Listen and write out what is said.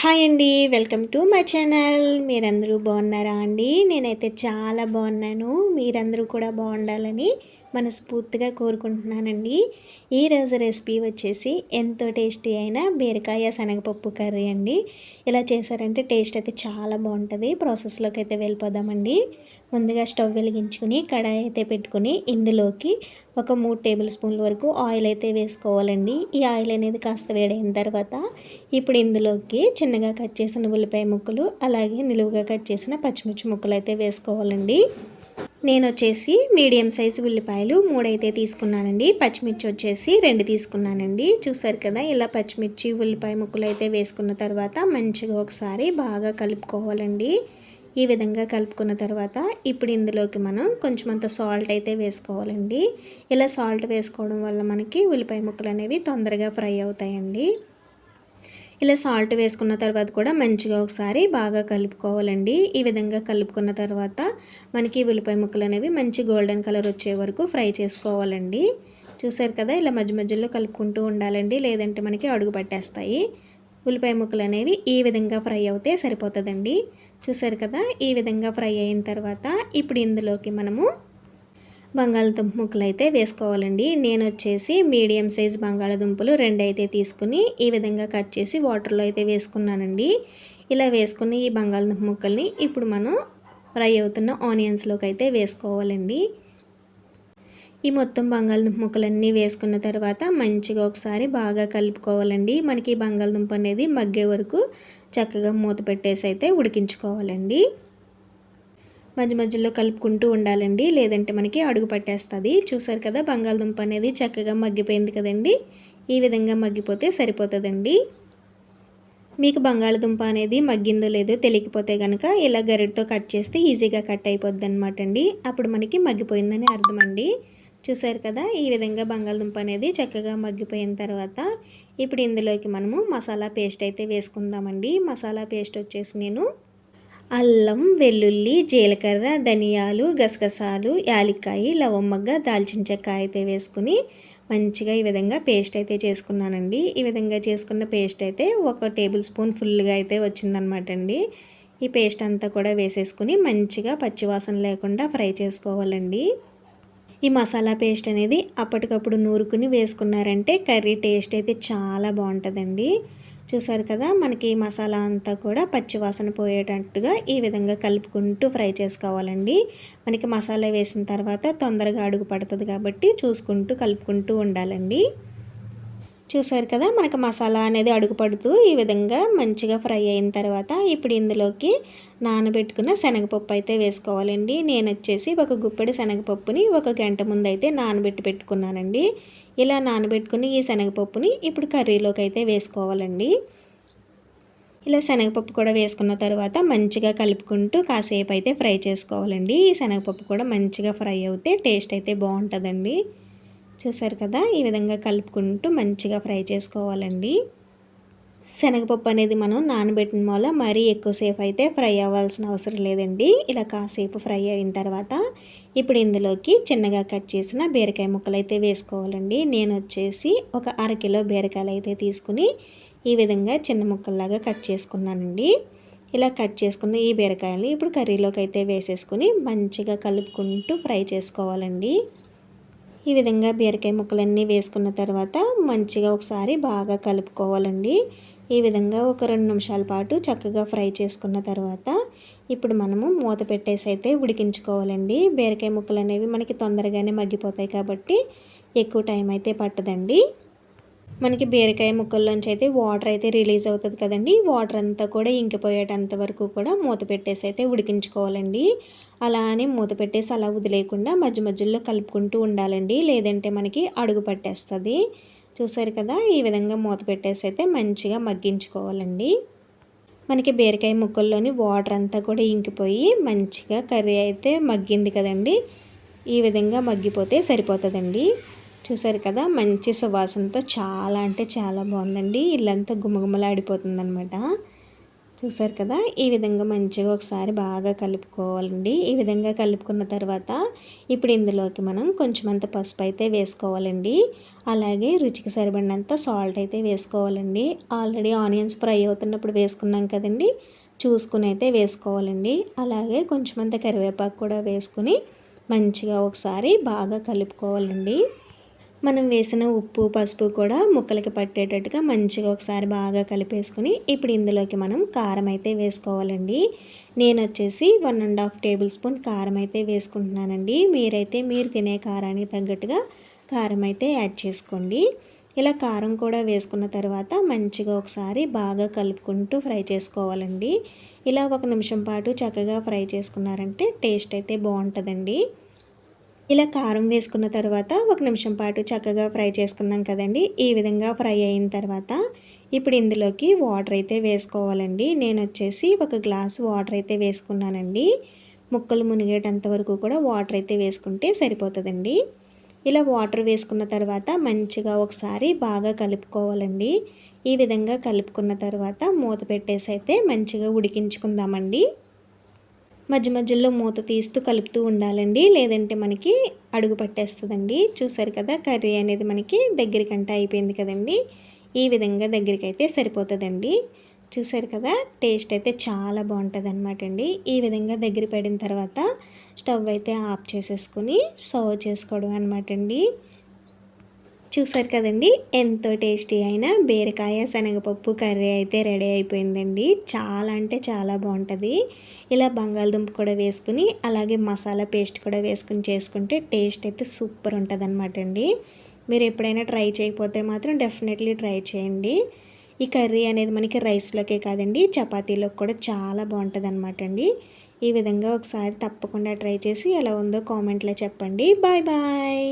Hi అండి welcome to my channel. మీరందరూ బాగున్నారా అండి? నేనైతే చాలా బాగున్నాను. మీరందరూ కూడా బాగుండాలని మనస్ఫూర్తిగా కోరుకుంటున్నానండి. ఈరోజు రెసిపీ వచ్చేసి ఎంతో టేస్టీ అయిన బీరకాయ శనగపప్పు కర్రీ అండి. ఇలా చేశారంటే టేస్ట్ అయితే చాలా బాగుంటుంది. ప్రాసెస్లోకి అయితే వెళ్ళిపోదామండి. ముందుగా స్టవ్ వెలిగించుకుని కడాయి అయితే పెట్టుకుని ఇందులోకి ఒక మూడు టేబుల్ స్పూన్ల వరకు ఆయిల్ అయితే వేసుకోవాలండి. ఈ ఆయిల్ అనేది కాస్త వేడైన తర్వాత ఇప్పుడు ఇందులోకి చిన్నగా కట్ చేసిన ఉల్లిపాయ ముక్కలు అలాగే నిలువుగా కట్ చేసిన పచ్చిమిర్చి ముక్కలు అయితే వేసుకోవాలండి. నేను వచ్చేసి మీడియం సైజు ఉల్లిపాయలు మూడైతే తీసుకున్నానండి. పచ్చిమిర్చి వచ్చేసి రెండు తీసుకున్నానండి. చూసారు కదా ఇలా పచ్చిమిర్చి ఉల్లిపాయ ముక్కలు అయితే వేసుకున్న తర్వాత మంచిగా ఒకసారి బాగా కలుపుకోవాలండి. ఈ విధంగా కలుపుకున్న తర్వాత ఇప్పుడు ఇందులోకి మనం కొంచెం అంత సాల్ట్ అయితే వేసుకోవాలండి. ఇలా సాల్ట్ వేసుకోవడం వల్ల మనకి ఉల్లిపాయ ముక్కలు అనేవి తొందరగా ఫ్రై అవుతాయండి. ఇలా సాల్ట్ వేసుకున్న తర్వాత కూడా మంచిగా ఒకసారి బాగా కలుపుకోవాలండి. ఈ విధంగా కలుపుకున్న తర్వాత మనకి ఉల్లిపాయ ముక్కలు అనేవి మంచి గోల్డెన్ కలర్ వచ్చే వరకు ఫ్రై చేసుకోవాలండి. చూసారు కదా ఇలా మధ్య మధ్యలో కలుపుకుంటూ ఉండాలండి లేదంటే మనకి అడుగు పట్టేస్తాయి. ఉల్లిపాయ ముక్కలు అనేవి ఈ విధంగా ఫ్రై అవుతే సరిపోతుందండి. చూసారు కదా? ఈ విధంగా ఫ్రై అయిన తర్వాత ఇప్పుడు ఇందులోకి మనము బంగాళదుంప ముక్కలు అయితే వేసుకోవాలండి. నేను వచ్చేసి మీడియం సైజ్ బంగాళదుంపలు రెండు అయితే తీసుకుని ఈ విధంగా కట్ చేసి వాటర్లో అయితే వేసుకున్నానండి. ఇలా వేసుకుని ఈ బంగాళదుంప ముక్కల్ని ఇప్పుడు మనం ఫ్రై అవుతున్న ఆనియన్స్లోకి అయితే వేసుకోవాలండి. ఈ మొత్తం బంగాళదుంప ముక్కలన్నీ వేసుకున్న తర్వాత మంచిగా ఒకసారి బాగా కలుపుకోవాలండి. మనకి బంగాళదుంప అనేది మగ్గే వరకు చక్కగా మూత పెట్టేసి అయితే ఉడికించుకోవాలండి. మధ్య మధ్యలో కలుపుకుంటూ ఉండాలండి. లేదంటే మనకి అడుగు పట్టేస్తుంది. చూసారు కదా బంగాళదుంప అనేది చక్కగా మగ్గిపోయింది కదండి. ఈ విధంగా మగ్గిపోతే సరిపోతుందండి. మీకు బంగాళదుంప అనేది మగ్గిందో లేదో తెలియకపోతే కనుక ఇలా గరిటతో కట్ చేస్తే ఈజీగా కట్ అయిపోద్ది అనమాట అండి అప్పుడు మనకి మగ్గిపోయిందని అర్థం అండి చూసారు కదా? ఈ విధంగా బంగాళదుంప అనేది చక్కగా మగ్గిపోయిన తర్వాత ఇప్పుడు ఇందులోకి మనము మసాలా పేస్ట్ అయితే వేసుకుందామండి. మసాలా పేస్ట్ వచ్చేసి నేను అల్లం వెల్లుల్లి జీలకర్ర ధనియాలు గసగసాలు యాలిక్కాయ లవమ్మగ్గ దాల్చిన చెక్క అయితే వేసుకుని మంచిగా ఈ విధంగా పేస్ట్ అయితే చేసుకున్నానండి. ఈ విధంగా చేసుకున్న పేస్ట్ అయితే ఒక టేబుల్ స్పూన్ ఫుల్గా అయితే వచ్చిందనమాట అండి. ఈ పేస్ట్ అంతా కూడా వేసేసుకుని మంచిగా పచ్చివాసన లేకుండా ఫ్రై చేసుకోవాలండి. ఈ మసాలా పేస్ట్ అనేది అప్పటికప్పుడు నూరుకుని వేసుకున్నారంటే కర్రీ టేస్ట్ అయితే చాలా బాగుంటుందండి. చూసారు కదా మనకి మసాలా అంతా కూడా పచ్చివాసన పోయేటట్టుగా ఈ విధంగా కలుపుకుంటూ ఫ్రై చేసుకోవాలండి. మనకి మసాలా వేసిన తర్వాత తొందరగా అడుగు పడుతుంది కాబట్టి చూసుకుంటూ కలుపుకుంటూ ఉండాలండి. చూసారు కదా మనకు మసాలా అనేది అడుగుపడుతూ ఈ విధంగా మంచిగా ఫ్రై అయిన తర్వాత ఇప్పుడు ఇందులోకి నానబెట్టుకున్న శనగపప్పు అయితే వేసుకోవాలండి. నేను వచ్చేసి ఒక గుప్పెడు శనగపప్పుని ఒక గంట ముందు అయితే నానబెట్టి పెట్టుకున్నానండి. ఇలా నానబెట్టుకుని ఈ శనగపప్పుని ఇప్పుడు కర్రీలోకి అయితే వేసుకోవాలండి. ఇలా శనగపప్పు కూడా వేసుకున్న తర్వాత మంచిగా కలుపుకుంటూ కాసేపు అయితే ఫ్రై చేసుకోవాలండి. ఈ శనగపప్పు కూడా మంచిగా ఫ్రై అవుతే టేస్ట్ అయితే బాగుంటుందండి. చూసారు కదా? ఈ విధంగా కలుపుకుంటూ మంచిగా ఫ్రై చేసుకోవాలండి. శనగపప్పు అనేది మనం నానబెట్టిన వల్ల మరీ ఎక్కువసేపు అయితే ఫ్రై అవ్వాల్సిన అవసరం లేదండి. ఇలా కాసేపు ఫ్రై అయిన తర్వాత ఇప్పుడు ఇందులోకి చిన్నగా కట్ చేసిన బీరకాయ ముక్కలు అయితే వేసుకోవాలండి. నేను వచ్చేసి ఒక అరకిలో బీరకాయలు అయితే తీసుకుని ఈ విధంగా చిన్న ముక్కల్లాగా కట్ చేసుకున్నానండి. ఇలా కట్ చేసుకున్న ఈ బీరకాయలు ఇప్పుడు కర్రీలోకి అయితే వేసేసుకుని మంచిగా కలుపుకుంటూ ఫ్రై చేసుకోవాలండి. ఈ విధంగా బీరకాయ ముక్కలన్నీ వేసుకున్న తర్వాత మంచిగా ఒకసారి బాగా కలుపుకోవాలండి. ఈ విధంగా ఒక రెండు నిమిషాల పాటు చక్కగా ఫ్రై చేసుకున్న తర్వాత ఇప్పుడు మనము మూత పెట్టేసి అయితే ఉడికించుకోవాలండి. బీరకాయ ముక్కలు అనేవి మనకి తొందరగానే మగ్గిపోతాయి కాబట్టి ఎక్కువ టైం అయితే పట్టదండి. మనకి బీరకాయ ముక్కల్లోంచి అయితే వాటర్ అయితే రిలీజ్ అవుతుంది కదండి. వాటర్ అంతా కూడా ఇంకిపోయేటంత వరకు కూడా మూత పెట్టేసి అయితే ఉడికించుకోవాలండి. అలా అని మూత పెట్టేసి అలా వదిలేయకుండా మధ్య మధ్యలో కలుపుకుంటూ ఉండాలండి. లేదంటే మనకి అడుగు పట్టేస్తుంది. చూసారు కదా ఈ విధంగా మూత పెట్టేసి అయితే మంచిగా మగ్గించుకోవాలండి. మనకి బీరకాయ ముక్కల్లోని వాటర్ అంతా కూడా ఇంకిపోయి మంచిగా కర్రీ అయితే మగ్గింది కదండి. ఈ విధంగా మగ్గిపోతే సరిపోతుందండి. చూసారు కదా మంచి సువాసనతో చాలా అంటే చాలా బాగుందండి. ఇల్లంతా గుమగుమలాడిపోతుంది అనమాట చూసారు కదా ఈ విధంగా మంచిగా ఒకసారి బాగా కలుపుకోవాలండి. ఈ విధంగా కలుపుకున్న తర్వాత ఇప్పుడు ఇందులోకి మనం కొంచెం అంత పసుపు అయితే వేసుకోవాలండి. అలాగే రుచికి సరిపడినంత సాల్ట్ అయితే వేసుకోవాలండి. ఆల్రెడీ ఆనియన్స్ ఫ్రై అవుతున్నప్పుడు వేసుకున్నాం కదండి చూసుకుని అయితే వేసుకోవాలండి. అలాగే కొంచెం అంత కరివేపాకు కూడా వేసుకుని మంచిగా ఒకసారి బాగా కలుపుకోవాలండి. మనం వేసిన ఉప్పు పసుపు కూడా ముక్కలకి పట్టేటట్టుగా మంచిగా ఒకసారి బాగా కలిపేసుకుని ఇప్పుడు ఇందులోకి మనం కారం అయితే వేసుకోవాలండి. నేను వచ్చేసి one and half tablespoon కారం అయితే వేసుకుంటున్నానండి. మీరైతే మీరు తినే కారానికి తగ్గట్టుగా కారం అయితే యాడ్ చేసుకోండి. ఇలా కారం కూడా వేసుకున్న తర్వాత మంచిగా ఒకసారి బాగా కలుపుకుంటూ ఫ్రై చేసుకోవాలండి. ఇలా ఒక నిమిషం పాటు చక్కగా ఫ్రై చేసుకున్నారంటే టేస్ట్ అయితే బాగుంటుందండి. ఇలా కారం వేసుకున్న తర్వాత ఒక నిమిషం పాటు చక్కగా ఫ్రై చేసుకున్నాం కదండి. ఈ విధంగా ఫ్రై అయిన తర్వాత ఇప్పుడు ఇందులోకి వాటర్ అయితే వేసుకోవాలండి. నేను వచ్చేసి ఒక గ్లాస్ వాటర్ అయితే వేసుకున్నానండి. ముక్కలు మునిగేటంత వరకు కూడా వాటర్ అయితే వేసుకుంటే సరిపోతుందండి. ఇలా వాటర్ వేసుకున్న తర్వాత మంచిగా ఒకసారి బాగా కలుపుకోవాలండి. ఈ విధంగా కలుపుకున్న తర్వాత మూత పెట్టేసి అయితే మంచిగా ఉడికించుకుందామండి. మధ్య మధ్యలో మూత తీస్తూ కలుపుతూ ఉండాలండి. లేదంటే మనకి అడుగు పట్టేస్తుందండి. చూసారు కదా కర్రీ అనేది మనకి దగ్గరికంట అయిపోయింది కదండి. ఈ విధంగా దగ్గరికి అయితే సరిపోతుందండి. చూసారు కదా టేస్ట్ అయితే చాలా బాగుంటుంది అనమాట అండి. ఈ విధంగా దగ్గర పడిన తర్వాత స్టవ్ అయితే ఆఫ్ చేసేసుకొని సర్వ్ చేసుకోవడం అనమాట అండి. చూసారు కదండి ఎంతో టేస్టీ అయిన బీరకాయ శనగపప్పు కర్రీ అయితే రెడీ అయిపోయిందండి. చాలా అంటే చాలా బాగుంటుంది. ఇలా బంగాళదుంప కూడా వేసుకుని అలాగే మసాలా పేస్ట్ కూడా వేసుకుని చేసుకుంటే టేస్ట్ అయితే సూపర్ ఉంటుంది అనమాట అండి. మీరు ఎప్పుడైనా ట్రై చేయకపోతే మాత్రం డెఫినెట్లీ ట్రై చేయండి. ఈ కర్రీ అనేది మనకి రైస్లోకే కాదండి చపాతీలోకి కూడా చాలా బాగుంటుంది అనమాట అండి. ఈ విధంగా ఒకసారి తప్పకుండా ట్రై చేసి ఎలా ఉందో కామెంట్లో చెప్పండి. Bye bye!